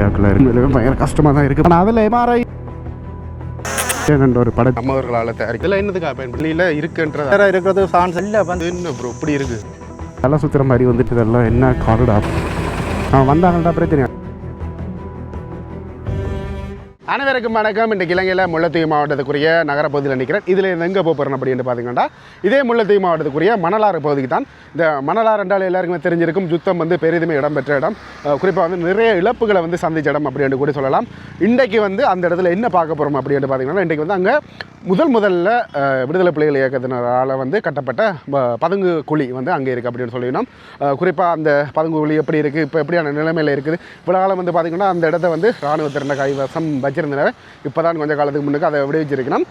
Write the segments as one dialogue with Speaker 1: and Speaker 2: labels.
Speaker 1: நேவியாக்கில் இருக்கு. பயங்கர கஷ்டமாக தான் இருக்குது ஆனால் அதில் எம்ஆர்ஐ என்ற ஒரு படம்
Speaker 2: நம்மவர்களால் தயாரிக்க இதில் என்னதுக்காக பயன்படுத்தல இருக்குன்றது.
Speaker 3: வேற இருக்கிறது சான்ஸ் இல்லை வந்து
Speaker 2: என்ன ப்ரோ இப்படி இருக்கு.
Speaker 1: தலை சுற்றுற மாதிரி வந்துட்டு இதெல்லாம் என்ன கார்டா அவன் வந்தாங்கள்டா பிரச்சனை
Speaker 2: அனைவருக்கும் வணக்கம். இன்றைக்கு இலங்கையில் முல்லைத்தீவு மாவட்டத்துக்குரிய நகரப்பகுதியில் நிற்கிறேன். இதில் எங்கே போகிறோம் அப்படின்னு பார்த்தீங்கன்னா இதே முல்லைத்தீவு மாவட்டத்துக்குரிய மணலாறு பகுதிக்கு தான் இந்த மணலாறு என்றால் எல்லாருக்குமே தெரிஞ்சிருக்கும். யுத்தம் வந்து பெரிதுமே இடம்பெற்ற இடம். குறிப்பாக வந்து நிறைய இழப்புகளை வந்து சந்திச்ச இடம் அப்படின்னு கூட சொல்லலாம். இன்றைக்கு வந்து அந்த இடத்துல என்ன பார்க்க போகிறோம் அப்படின்னு பார்த்தீங்கன்னா இன்றைக்கு வந்து அங்கே முதல் முதல்ல விடுதலை புலிகள் இயக்கத்தினரால் வந்து கட்டப்பட்ட ப- பதுங்கு குழி வந்து அங்கே இருக்குது அப்படின்னு சொல்லினோம் குறிப்பாக அந்த பதுங்கு குழி எப்படி இருக்குது இப்போ எப்படியான நிலைமையில் இருக்குது? இவ்வளோ காலம் வந்து பார்த்திங்கன்னா அந்த இடத்த வந்து இராணுவத்திறந்த கைவசம் வச்சிருந்தனர் இப்போ தான் கொஞ்சம் காலத்துக்கு முன்னுக்கு அதை விடுவிச்சிருக்கணும்.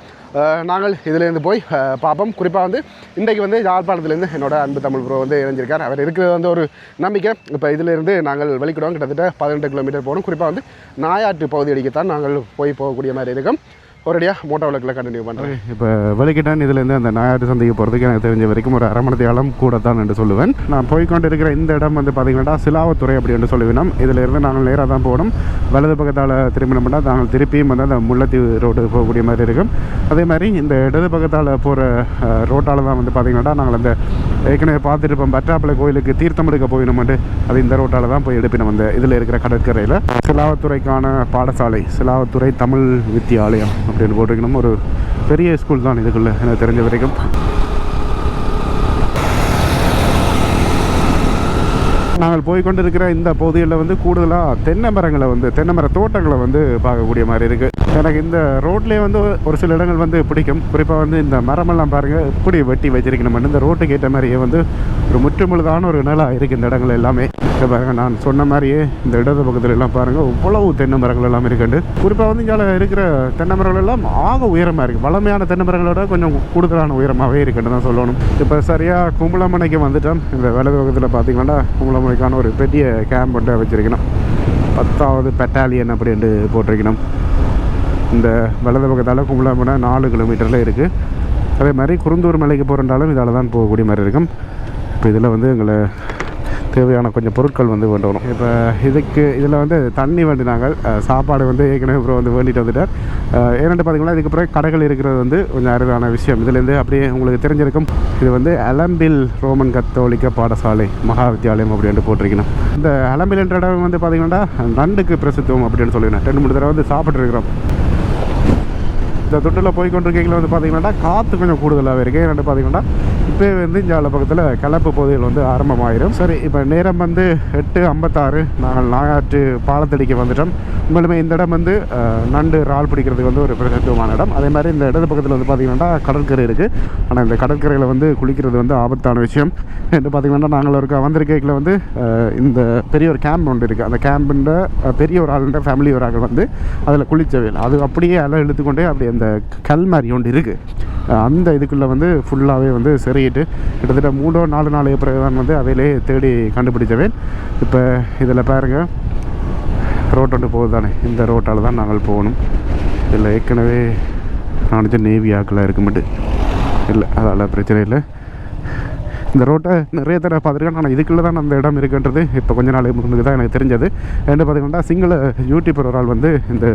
Speaker 2: நாங்கள் இதிலேருந்து போய் பார்ப்போம். குறிப்பாக வந்து இன்றைக்கு வந்து யாழ்ப்பாணத்துலேருந்து என்னோட அன்பு தமிழ் ப்ரோ வந்து இணைஞ்சிருக்கார். அவர் இருக்கிறது வந்து ஒரு நம்பிக்கை. இப்போ இதிலேருந்து நாங்கள் வெளிக்கிடுவோம். கிட்டத்தட்ட பதினெட்டு கிலோமீட்டர் போகணும். குறிப்பாக வந்து நாயாற்று பகுதி அடிக்கத்தான் நாங்கள் போய் போகக்கூடிய மாதிரி இருக்கும். ஒரேடியாக மோட்டோ விளக்கில் கண்டினியூ பண்ணுறேன்
Speaker 1: இப்போ வெளிக்கிட்டான். இதுலேருந்து அந்த நாயாட்டு சந்தைக்கு போகிறதுக்கு எனக்கு தெரிஞ்ச வரைக்கும் ஒரு அரை மணி நேரம் கூட தான் என்று சொல்லுவேன். நான் போய்க்கொண்டு இருக்கிற இந்த இடம் வந்து பார்த்தீங்கன்னா சிலாவத்துறை அப்படி என்று சொல்லுவேன். இதிலிருந்து நாங்கள் நேராக தான் போகணும். வலது பக்கத்தால் திரும்பினோம்னா நாங்கள் திருப்பியும் வந்து அந்த முல்லைத்தீவு ரோடு போகக்கூடிய மாதிரி இருக்கும். அதே மாதிரி இந்த இடது பக்கத்தால் போகிற ரோட்டால் தான் வந்து பார்த்திங்கன்னா நாங்கள் அந்த ஏற்கனவே பார்த்துருப்போம் பற்றாப்பிள கோயிலுக்கு தீர்த்தம் எடுக்க போயினோம்ட்டு அது இந்த ரோட்டால் தான் போய் எடுப்பினோம் அந்த இதில் இருக்கிற கடற்கரையில். சிலாவத்துறைக்கான பாடசாலை சிலாவத்துறை தமிழ் வித்தியாலயம் அப்படின்னு போட்டிருக்கணும். ஒரு பெரிய ஸ்கூல் தான் இதுக்குள்ள எனக்கு தெரிஞ்ச வரைக்கும். நாங்கள் போய் கொண்டிருக்கிற இந்த பகுதியில் வந்து கூடுதலாக தென்னை மரங்களை வந்து தென்னை மர தோட்டங்களை வந்து பார்க்கக்கூடிய மாதிரி இருக்குது எனக்கு இந்த ரோட்லேயே வந்து ஒரு சில இடங்கள் வந்து பிடிக்கும். குறிப்பாக வந்து இந்த மரமெல்லாம் பாருங்கள் எப்படி வெட்டி வச்சிருக்கணும்னு இந்த ரோட்டுக்கு ஏற்ற மாதிரியே வந்து ஒரு முற்றுமுழுதான ஒரு நிலாக இருக்குது இந்த இடங்கள் எல்லாமே. இங்க பாருங்கள் நான் சொன்ன மாதிரியே இந்த இடது பக்கத்தில் எல்லாம் பாருங்கள் இவ்வளவு தென்னை மரங்கள் எல்லாம் இருக்குண்டு குறிப்பாக வந்து இங்கே இருக்கிற தென்னை மரங்கள் எல்லாம் ஆக உயரமாக இருக்குது வளமையான தென்னை மரங்களோட கொஞ்சம் கூடுதலான உயரமாகவே இருக்குன்னு தான் சொல்லணும். இப்போ சரியாக கும்பலமனைக்கு வந்துட்டோம். இந்த வலது பக்கத்தில் பார்த்தீங்கன்னா அவங்களுக்கான ஒரு பெரிய கேம்ப் வந்து வச்சுருக்கணும். பத்தாவது பெட்டாலியன் அப்படின்ட்டு போட்டிருக்கணும். இந்த வலது பக்கத்தால் கும்பலமனை நாலு கிலோமீட்டரில் இருக்குது அதே மாதிரி குருந்தூர் மலைக்கு போகிறனாலும் இதால் தான் போகக்கூடிய மாதிரி இருக்கும். இப்போ இதில் வந்து எங்களை தேவையான கொஞ்சம் பொருட்கள் வந்து வேண்டணும் இப்போ இதுக்கு இதில் வந்து தண்ணி வேண்டினாங்க. சாப்பாடு வந்து ஏற்கனவே அப்புறம் வந்து வேண்டிட்டு வந்துட்டார். அஹ் ஏன்னு பார்த்தீங்கன்னா இதுக்கு பிறகு கடைகள் இருக்கிறது வந்து கொஞ்சம் அரிதான விஷயம். இதுலேருந்து அப்படியே உங்களுக்கு தெரிஞ்சிருக்கும். இது வந்து அலம்பில் ரோமன் கத்தோலிக்க பாடசாலை மகா வித்தியாலயம் அப்படின்ட்டு போட்டிருக்கணும். இந்த அலம்பில் என்ற இடம் வந்து பார்த்தீங்கன்னா நண்டுக்கு பிரசித்துவம் அப்படின்னு சொல்லிடுறேன் ரெண்டு மூணு தடவை வந்து சாப்பிட்ருக்கிறோம் இந்த தொட்டில் போய் கொண்டிருக்கீங்களா வந்து பார்த்தீங்கன்னா காற்று கொஞ்சம் கூடுதலாகவே இருக்குது ஏன்னு பார்த்தீங்கன்னா இப்போ வந்து இந்தியாவில் பக்கத்தில் கலப்பு பகுதிகள் வந்து ஆரம்பமாயிரும். சரி இப்போ நேரம் வந்து எட்டு ஐம்பத்தாறு. நாங்கள் நாயாற்று பாலத்தடிக்கு வந்துட்டோம். உங்களுமே இந்த இடம் வந்து நண்டு இறால் பிடிக்கிறதுக்கு வந்து ஒரு பிரசித்தமான இடம். அதே மாதிரி இந்த இடது பக்கத்தில் வந்து பார்த்தீங்கன்னா கடற்கரை இருக்குது ஆனால் இந்த கடற்கரையில் வந்து குளிக்கிறது வந்து ஆபத்தான விஷயம். என்று பார்த்தீங்கன்னா நாங்கள் ஒரு வந்திருக்கையில் வந்து இந்த பெரிய ஒரு கேம்ப் ஒன்று இருக்குது அந்த கேம்புன்ற பெரிய ஒரு ஆளுன்ற ஃபேமிலி ஒரு ஆள் வந்து அதில் குளிச்சவையில் அது அப்படியே அலை இழுத்துக்கொண்டே அப்படி அந்த கல் மாதிரி ஒன்று இருக்குது அந்த இதுக்குள்ளே வந்து ஃபுல்லாகவே வந்து சிறையிட்டு கிட்டத்தட்ட மூணோ நாலு நாள் பிறகு தான் வந்து அவையிலே தேடி கண்டுபிடிச்சவேன் இப்போ இதில் பாருங்கள் ரோட் ஒன்று போகுது தானே இந்த ரோட்டால் தான் நாங்கள் போகணும். இதில் ஏற்கனவே நான் நினச்ச நேவி ஆக்கில் இருக்க இல்லை அதால் பிரச்சனை இல்லை. இந்த ரோட்டை நிறைய தடவை பார்த்துருக்கேன். ஆனால் இதுக்குள்ளே தான் அந்த இடம் இருக்குன்றது இப்போ கொஞ்ச நாள் முன்னுக்கு தான் எனக்கு தெரிஞ்சது. ரெண்டு பார்த்தீங்கன்னா சிங்கள யூடியூபர் ஒரு ஆள் வந்து இந்த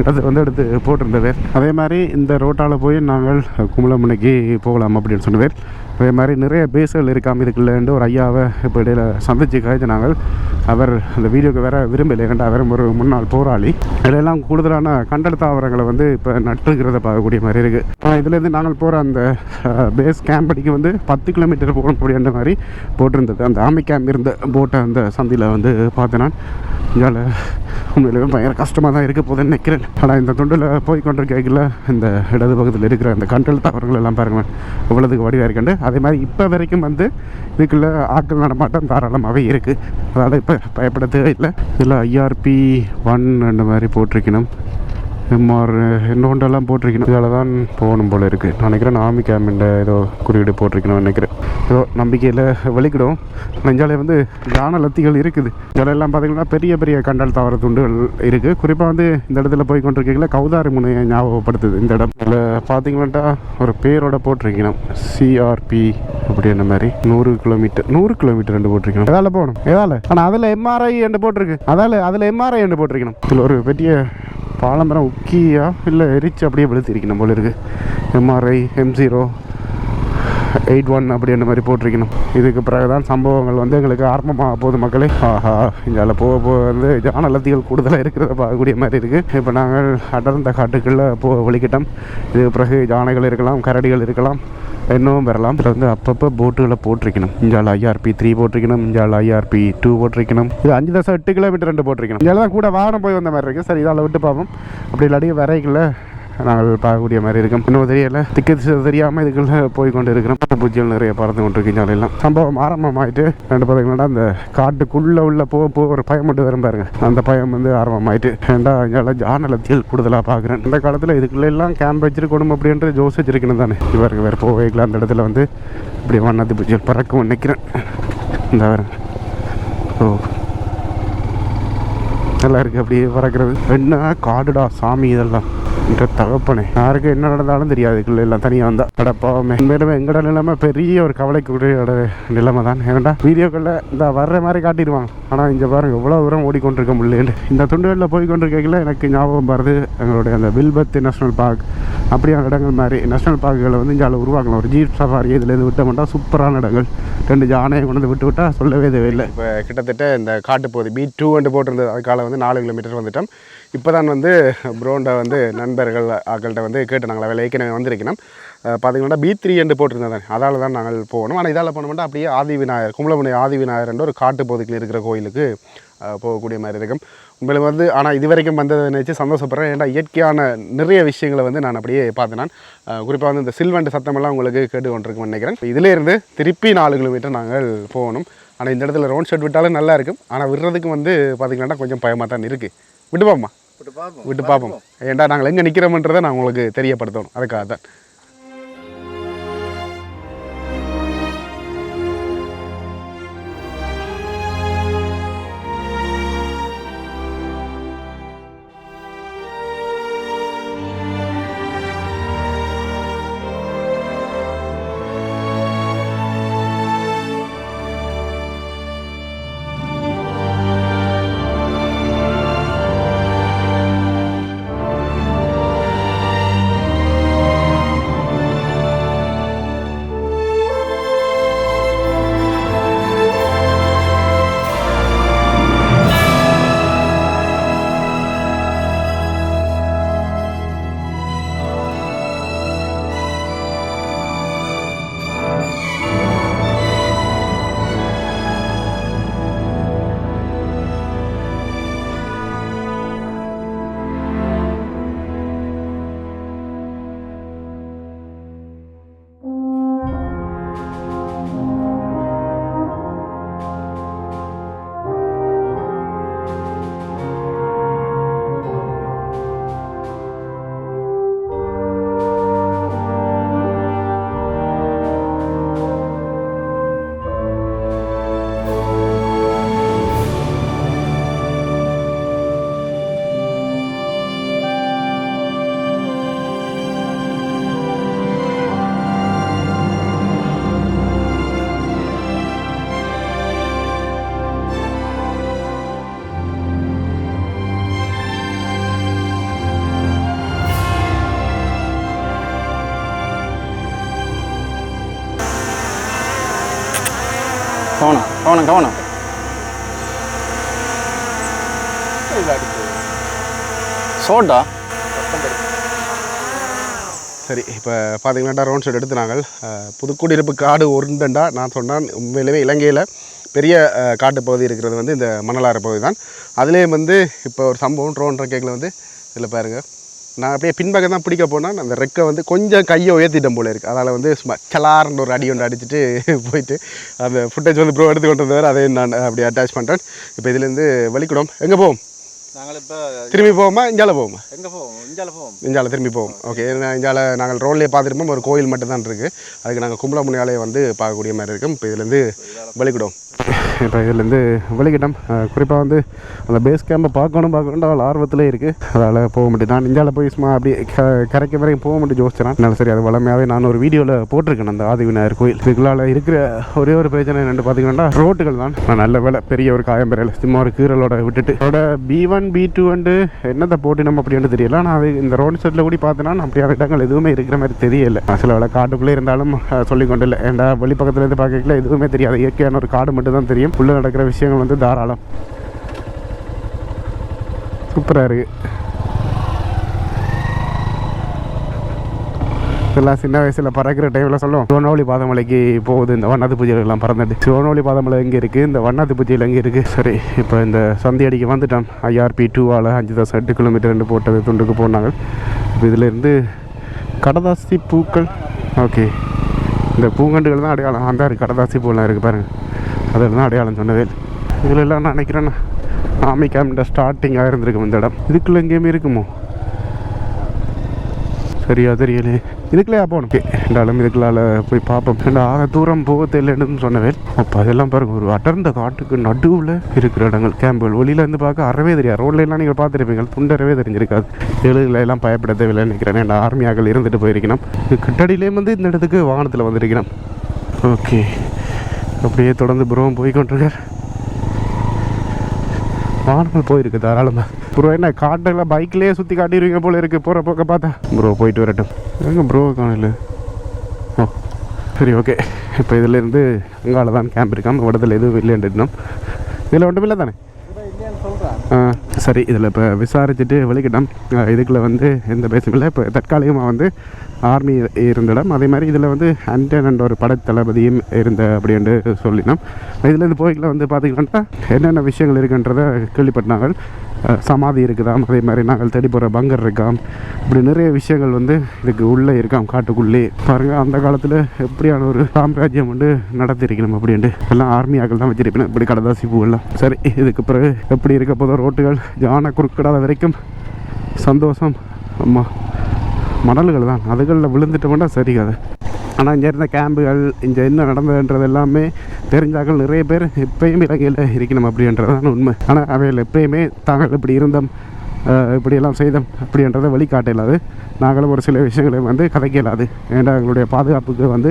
Speaker 1: இடத்தை வந்து எடுத்து போட்டிருந்தது அதே மாதிரி இந்த ரோட்டால் போய் நாங்கள் கும்பலமுனைக்கு போகலாம் அப்படின்னு சொன்னவர். அதே மாதிரி நிறைய பேசுகள் இருக்காமல் இதுக்குள்ளேண்டு ஒரு ஐயாவை இப்போ இடையில சந்திச்சு கழிச்சு நாங்கள் அவர் அந்த வீடியோக்கு வேற விரும்பலை. ஏன்னா அவரும் ஒரு முன்னாள் போராளி. இடையெல்லாம் கூடுதலான கண்டன தாவரங்களை வந்து இப்போ நட்டுருக்கிறத பார்க்கக்கூடிய மாதிரி இருக்குது ஆனால் இதுலேருந்து நாங்கள் போகிற அந்த பேஸ் கேம்ப் அடிக்கு வந்து பத்து கிலோமீட்டர் போகணும் அப்படின்ற மாதிரி போட்டிருந்தது. அந்த ஆமி கேம்ப் இருந்த போட்ட அந்த சந்தியில் வந்து பார்த்தேன் இதால் இங்கால உண்மையிலேயே பயங்கர கஷ்டமாக தான் இருக்க போகுதுன்னு நினைக்கிறேன். ஆனால் இந்த தொண்டில் போய் கொண்டிருக்கையில் இந்த இடது பக்கத்தில் இருக்கிற அந்த கண்டல் தவறுகள் எல்லாம் பாருங்கள் இவ்வளோதுக்கு வடிவாக இருக்கண்டு அதே மாதிரி இப்போ வரைக்கும் வந்து இதுக்குள்ளே ஆட்கள் நடமாட்டம் தாராளமாகவே இருக்குது அதனால் இப்போ பயப்பட தேவையில்லை இதில் ஐஆர்பி ஒன் அந்த மாதிரி போட்டிருக்கணும். எம்ஆர் என்னொன்றெல்லாம் போட்டிருக்கணும். இதால் தான் போகணும் போல் இருக்குது நான் நினைக்கிறேன் ஆமி கேமிண்ட ஏதோ குறியீடு போட்டிருக்கணும் நினைக்கிறேன். ஏதோ நம்பிக்கையில் வலிக்கிடும். நெஞ்சாலே வந்து யானை லத்திகள் இருக்குது. இதெல்லாம் பார்த்தீங்கன்னா பெரிய பெரிய கண்டால் தவற துண்டுகள் இருக்குது குறிப்பாக வந்து இந்த இடத்துல போய் கொண்டிருக்கீங்களா? கௌதாரி முனையை ஞாபகப்படுத்துது இந்த இடம். இதில் பார்த்தீங்கன்னா ஒரு பேரோட போட்டிருக்கணும். சிஆர்பி அப்படின்ற மாதிரி. நூறு கிலோமீட்டர் நூறு கிலோமீட்டர் ரெண்டு போட்டிருக்கணும். எதால போகணும். எதால. ஆனால் அதில் எம்ஆர்ஐ ரெண்டு போட்டிருக்கு. அதால அதில் எம்ஆர்ஐ ரெண்டு போட்டிருக்கணும். இதில் ஒரு பெரிய பாலமரம் உக்கியா இல்லை எரிச்சு அப்படியே விழுத்திருக்கணும் போல இருக்குது MRI M zero eight one அப்படின்ற மாதிரி போட்டிருக்கணும். இதுக்கு பிறகு தான் சம்பவங்கள் வந்து எங்களுக்கு ஆரம்பமாக போகுது மக்களே. ஆஹா இங்கால போக போக வந்து ஜானலத்திகள் கூடுதலாக இருக்கிறத பார்க்கக்கூடிய மாதிரி இருக்குது இப்போ நாங்கள் அடர்ந்த காட்டுக்குள்ளே போக வலிக்கிட்டோம் இதுக்கு பிறகு யானைகள் இருக்கலாம் கரடிகள் இருக்கலாம் இன்னும் பெறலாம் இதில் வந்து அப்பப்போ போட்டுகளை போட்டிருக்கணும். இஞ்சால் ஐஆர்பி த்ரீ போட்டிருக்கணும் இஞ்சால் ஐஆர்பி டூ போட்டிருக்கணும். இது அஞ்சு தசம் எட்டு கிலோமீட்டர் ரெண்டு போட்டிருக்கணும். இதில் தான் கூட வாகனம் போய் வந்த மாதிரி இருக்குது சரி இதால் விட்டு பார்ப்போம். அப்படி இல்லாட்டி வரைக்குள்ள நாங்கள் பார்க்கக்கூடிய மாதிரி இருக்கும். இன்னும் தெரியல. திக்க திசை தெரியாமல் இதுக்குள்ள போய் கொண்டு இருக்கிறோம் பூஜ்ஜியம் நிறைய பறந்து கொண்டு இருக்கு எல்லாம் சம்பவம் ஆரம்பமாயிட்டு ரெண்டு பார்த்தீங்கன்னா அந்த காட்டுக்குள்ளே உள்ள போக போக ஒரு பயம் மட்டும் வரும் பாருங்க. அந்த பயம் வந்து ஆரம்பமாயிட்டு. ஏண்டா இங்கெல்லாம் ஜானலத்தியல் கூடுதலாக பார்க்குறேன். இந்த காலத்தில் இதுக்குள்ள எல்லாம் கேம்ப் வச்சிருக்கணும் அப்படின்ற ஜோஸ் வச்சிருக்கணும் தானே. இவருக்கு வேறு போவேக்கலாம் அந்த இடத்துல வந்து இப்படி வண்ணத்து பூஜ்ஜியம் பறக்கும் நினைக்கிறேன். இந்த ஓ. நல்லா இருக்கு அப்படியே பறக்கிறது. என்ன காடுடா சாமி இதெல்லாம். என்ற தகப்பனே. யாருக்கு என்ன நடந்தாலும் தெரியாது. இதுக்குள்ள எல்லாம் தனியாக வந்தா கடப்பாவே மேலும் எங்கட நிலைமை பெரிய ஒரு கவலைக்குரிய நிலைமை தான். ஏன்டா? வீடியோக்களில் இந்த வர்ற மாதிரி காட்டிடுவாங்க ஆனால் இங்கே பாருங்க எவ்வளோ தூரம் ஓடிக்கொண்டிருக்க முடியல இந்த துண்டுகளில் போய் கொண்டிருக்கையில் எனக்கு ஞாபகம் வருது எங்களுடைய அந்த வில்பத் நேஷனல் பார்க். அப்படியான இடங்கள் மாதிரி நேஷனல் பார்க்குகளை வந்து இங்கே உருவாக்கலாம். ஒரு ஜீப் சஃபாரி இதுலேருந்து மாட்டா சூப்பரான இடங்கள். ரெண்டு ஜானையை கொண்டு வந்து விட்டு விட்டால் சொல்லவே தேவையில்லை.
Speaker 2: இப்போ கிட்டத்தட்ட இந்த காட்டுப்பகுதி பி டூ வந்து போட்டிருந்தது. அதுக்கால வந்து நாலு கிலோமீட்டர் வந்துட்டோம். இப்போ தான் வந்து ப்ரோண்டை வந்து நண்பர்கள் ஆக்கள்கிட்ட வந்து கேட்டு நாங்கள் வேலை ஏற்கனவே வந்திருக்கணும் பார்த்தீங்கன்னா பி த்ரீ என்று போட்டிருந்தேன் அதால் தான் நாங்கள் போகணும் ஆனால் இதால் போனோம்னா அப்படியே ஆதி விநாயகர் கும்பலமுனை ஆதி விநாயகர் என்ற ஒரு காட்டு பகுதியில் இருக்கிற கோயிலுக்கு போகக்கூடிய மாதிரி இருக்கும். உங்களுக்கு வந்து ஆனால் இது வரைக்கும் வந்ததை நினச்சி சந்தோஷப்படுறேன். ஏன்னா இயற்கையான நிறைய விஷயங்களை வந்து நான் அப்படியே பார்த்தேன். நான் குறிப்பாக வந்து இந்த சில்வண்டு சத்தமெல்லாம் உங்களுக்கு கேட்டு கொண்டிருக்கும்னு நினைக்கிறேன். இதிலேருந்து திருப்பி நாலு கிலோமீட்டர் நாங்கள் போகணும். ஆனால் இந்த இடத்துல ரவுண்ட் ஷர்ட் விட்டாலும் நல்லா இருக்கும். ஆனால் விடுறதுக்கு வந்து பார்த்திங்கன்னா கொஞ்சம் பயமாக தான் இருக்குது விடுவோம்மா. விட்டு பார்ப்போம். ஏன்டா நாங்கள் எங்கே நிற்கிறோம்ன்றதை நான் உங்களுக்கு தெரியப்படுத்தணும். அதுக்காக தான்
Speaker 3: கவனம் கவனம். கவனம் சோட்டா
Speaker 2: சரி இப்போ பார்த்தீங்கன்னா ரவுண்ட் ஷெட் எடுத்து நாங்கள் புதுக்குடியிருப்பு காடு ஒருண்டண்டா நான் சொன்னால் உண்மையிலேயே இலங்கையில் பெரிய காட்டு பகுதி இருக்கிறது வந்து இந்த மணலாறு பகுதி தான் அதுலேயும் வந்து இப்போ ஒரு சம்பவம் ட்ரோன்ற கேக்கில் வந்து இதில் பாருங்கள் நான் அப்படியே பின்பக்கம் தான் பிடிக்க போனால் அந்த ரெக்கை வந்து கொஞ்சம் கையை உயர்த்திட்டேன் போல இருக்குது அதனால் வந்து சும்மா சலார்னு ஒரு அடி ஒன்று அடிச்சுட்டு போயிட்டு அந்த ஃபுட்டேஜ் வந்து ப்ரோ எடுத்து கொண்டு வந்தவர் அதையும் நான் அப்படி அட்டாச் பண்ணுறேன் இப்போ இதுலேருந்து வெளிக்கூடம். எங்கே போவோம்?
Speaker 3: நாங்கள் இப்போ
Speaker 1: திரும்பி போவோமா? இஞ்சால போவோமா?
Speaker 3: எங்கே போவோம்? இஞ்சால போவோம்.
Speaker 1: இஞ்சால திரும்பி போவோம். ஓகே இஞ்சால நாங்கள் ரோட்லேயே பார்த்துருப்போம். ஒரு கோயில் மட்டும் தான் இருக்குது அதுக்கு நாங்கள் கும்பலமுனியாலே வந்து பார்க்கக்கூடிய மாதிரி இருக்கும். இப்போ இதுலேருந்து வெளிக்கிடும் இப்போ இதுலேருந்து வெளிக்கிட்டோம் குறிப்பாக வந்து அந்த பேஸ் கேம்பை பார்க்கணும் பார்க்கணும் அவள் ஆர்வத்திலே இருக்குது அதால் போக முடியும் நான் இஞ்சால போய் சும்மா அப்படியே க கரைக்க வரைக்கும் போக முடியும் யோசிச்சேன் என்னால் சரி அது வளமையாகவே நான் ஒரு வீடியோவில் போட்டிருக்கேன் அந்த ஆதி விநாயகர் கோயில். இதுக்குள்ளால இருக்கிற ஒரே ஒரு பிரச்சனை என்னென்னு பார்த்தீங்கன்னா ரோட்டுகள் தான். நான் நல்ல வேலை பெரிய ஒரு காயம் பெறல சும்மா ஒரு கீரலோட விட்டுட்டு அதோட பி ஒன் பி டூ வந்து என்னத்தை அப்படி என்று தெரியல. நான் இந்த ரோடு சைடில் கூட பார்த்தோன்னா அப்படியான இடங்கள் எதுவுமே இருக்கிற மாதிரி தெரியல. சில வேலை காட்டுக்குள்ளே இருந்தாலும் சொல்லி கொண்டு இல்லை. ஏன்டா வெளிப்பக்கத்துலேருந்து பார்க்கல எதுவுமே தெரியாது. இயற்கையான ஒரு காடு மட்டும் தான் தெரியும். உள்ளே நடக்கிற விஷயங்கள் வந்து தாராளம். சூப்பராக இருக்குது இதெல்லாம் சின்ன வயசில் பறக்கிற டைமில் சொல்லுவோம் சிவனோலி பாதமலைக்கு போகுது இந்த வண்ணாத்து பூஜைகள்லாம் பறந்துட்டு சிவனோலி பாதமலை எங்கே இருக்குது இந்த வண்ணாத்து பூஜையில் எங்கே இருக்குது சரி இப்போ இந்த சந்தி அடிக்க வந்துட்டான் ஐஆர்பி டூவால் அஞ்சு தசம் எட்டு கிலோமீட்டர் ரெண்டு போட்டது துண்டுக்கு போனாங்க. இப்போ இதிலேருந்து கடதாசி பூக்கள் ஓகே இந்த பூங்கண்டுகள் தான் அடையாளம். அந்த இருக்கு கடதாசி பூலாம் இருக்குது பாருங்கள் அதில் தான் அடையாளம் சொன்னதே. இதில் எல்லாம் நான் நினைக்கிறேன்னா ஆமி கேம்ட ஸ்டார்டிங்காக இருந்திருக்கும் இந்த இடம். இதுக்குள்ளே எங்கேயுமே இருக்குமோ? சரியா தெரியலையே இதுக்குள்ளேயா போகணும்? ஓகே இருந்தாலும் இதுக்குள்ளால போய் பார்ப்போம். ஆக தூரம் போக தெரியலன்னு சொன்னவேன். அப்போ அதெல்லாம் பாருங்க ஒரு அடர்ந்த காட்டுக்கு நடுவில் இருக்கிற இடங்கள். கேம்புகள் வெளியில இருந்து பார்க்க அறவே தெரியாது. ரோட்ல எல்லாம் நீங்கள் பார்த்துருப்பீங்க துண்டறவே தெரிஞ்சிருக்காது. எழுதுல எல்லாம் பயப்பட தேவையில்லை நினைக்கிறேன். ஏன்டா ஆர்மியாக்கள் இருந்துட்டு போயிருக்கணும். கட்டடியிலேயே வந்து இந்த இடத்துக்கு வாகனத்தில் வந்திருக்கணும். ஓகே. அப்படியே தொடர்ந்து புரோவும் போய் கொண்டிருக்கார். வாகனங்கள் போயிருக்கு தாராளமாக ப்ரோ என்ன காட்டில் பைக்லேயே சுற்றி காட்டிடுவீங்க போல இருக்கு. போகிற போக்க பார்த்தா. ப்ரோ போயிட்டு வரட்டும். எங்கே ப்ரோ காணல? ஓ சரி ஓகே இப்போ இதுலேருந்து அங்கால தான் கேம்ப் இருக்காம இடத்துல எதுவும் இல்லைன்னு இதில் ஒன்றும் இல்லை தானே சரி இதில் இப்போ விசாரிச்சுட்டு வெளிக்கிட்டோம். இதுக்குள்ளே வந்து எந்த பேசும் இல்லை. இப்போ தற்காலிகமாக வந்து ஆர்மி இருந்த இடம் அதே மாதிரி இதில் வந்து அண்டனண்ட் ஒரு படைத்தளபதியும் இருந்த அப்படின்ட்டு சொல்லினோம். இதில் இந்த கோயிலில் வந்து பார்த்திங்கன்னா என்னென்ன விஷயங்கள் இருக்குன்றதை கேள்விப்பட்டாங்க சமாதி இருக்குதாம் அதே மாதிரி நாங்கள் தேடி போகிற பங்கர் இருக்காம். இப்படி நிறைய விஷயங்கள் வந்து இதுக்கு உள்ளே இருக்காம் காட்டுக்குள்ளே. பாருங்கள் அந்த காலத்தில் எப்படியான ஒரு சாம்ராஜ்யம் வந்து நடத்திருக்கணும் அப்படின்ட்டு எல்லாம் ஆர்மியாக்கள் தான் வச்சிருக்கணும் இப்படி கடதாசி பூவெல்லாம் சரி இதுக்கு பிறகு எப்படி இருக்க போதும் ரோட்டுகள் ஜான குறுக்கிடாத வரைக்கும் சந்தோஷம். அம்மா. மணல்கள் தான். அதுகளில் விழுந்துட்டோம்னா சரி கதை. ஆனால் இங்கே இருந்த கேம்புகள் இங்கே என்ன நடந்ததுன்றது எல்லாமே தெரிஞ்சாக்கள் நிறைய பேர் எப்பயும் இலங்கையில் இருக்கணும் அப்படின்றதான் உண்மை. ஆனால் அவையில் எப்பயுமே தாங்கள் இப்படி இருந்தோம் இப்படியெல்லாம் செய்தோம் அப்படின்றத வெளிக்காட்ட நாங்களும் ஒரு சில விஷயங்களை வந்து கதைக்க இயலாது ஏன்னா எங்களுடைய பாதுகாப்புக்கு வந்து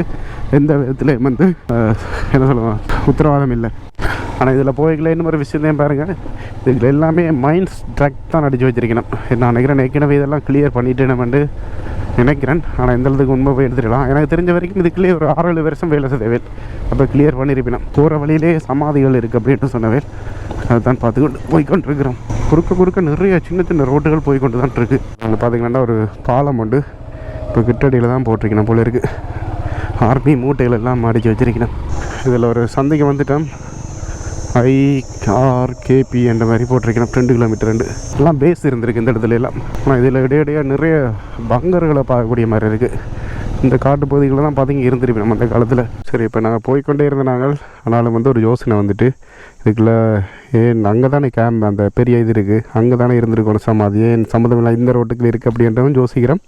Speaker 1: எந்த விதத்துலேயும் வந்து என்ன சொல்லுவோம் உத்தரவாதம் இல்லை. ஆனால் இதில் போய்களே இன்னும் ஒரு விஷயத்தையும் பாருங்கள் இதில் எல்லாமே மைண்ட்ஸ் ட்ரக் தான் அடித்து வச்சிருக்கணும். நான் நினைக்கிறேன் ஏற்கனவே இதெல்லாம் கிளியர் பண்ணிட்டு வந்து நினைக்கிறேன். ஆனால் எந்த அளவுக்கு உண்மை போய் எடுத்துக்கலாம் எனக்கு தெரிஞ்ச வரைக்கும் இதுக்குள்ளேயே ஒரு ஆறு ஏழு வருஷம் வேலை செய்தவேல். அப்போ கிளியர் பண்ணியிருப்பினோம் போகிற வழியிலே சமாதிகள் இருக்குது அப்படின்னு சொன்னவேல். அதுதான் பார்த்துக்கொண்டு போய்கொண்டிருக்கிறோம் குறுக்க குறுக்க நிறைய சின்ன சின்ன ரோட்டுகள் போய்க்கொண்டு தான் இருக்குது அங்கே பார்த்தீங்கன்னா ஒரு பாலம் உண்டு. இப்போ கிட்டடியில் தான் போட்டிருக்கணும் போல இருக்குது ஆர்மி மூட்டைகள் எல்லாம் அடித்து வச்சிருக்கணும். இதில் ஒரு சந்தைக்கு வந்துட்டோம். ஐஆர்கேபி என்ற மாதிரி போட்டிருக்கணும். ரெண்டு கிலோமீட்டர் ரெண்டு. எல்லாம் பேஸ் இருந்திருக்கு இந்த இடத்துல எல்லாம். ஆனால் இதில் இடையிடையே நிறைய பங்கர்களை பார்க்கக்கூடிய மாதிரி இருக்குது இந்த காட்டு பகுதிகளில் தான் பார்த்தீங்க இருந்திருப்போம் நம்ம அந்த காலத்தில். சரி இப்போ நாங்கள் போய்க்கொண்டே இருந்த நாங்கள் ஆனாலும் வந்து ஒரு யோசனை வந்துட்டு இதுக்குள்ளே ஏன் அங்கே தானே கேம்ப் அந்த பெரிய இது இருக்குது அங்கே தானே இருந்திருக்கணும் சமாதி. ஏன் சம்மந்தமில்லாம் இல்லை இந்த ரோட்டுக்கு இருக்குது அப்படின்றதும் யோசிக்கிறோம்